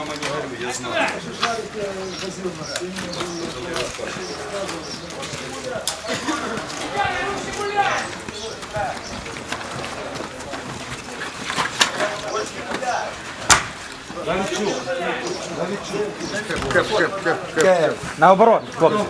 Мама не горюй, я знаю. Наоборот, хлопці.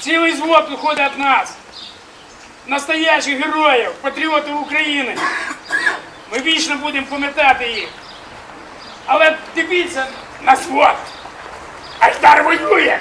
Цілий звод виходить від нас. Настоящих героїв, патріотів України. Ми вічно будемо пам'ятати їх. Але дивіться на свод. Айдар воює.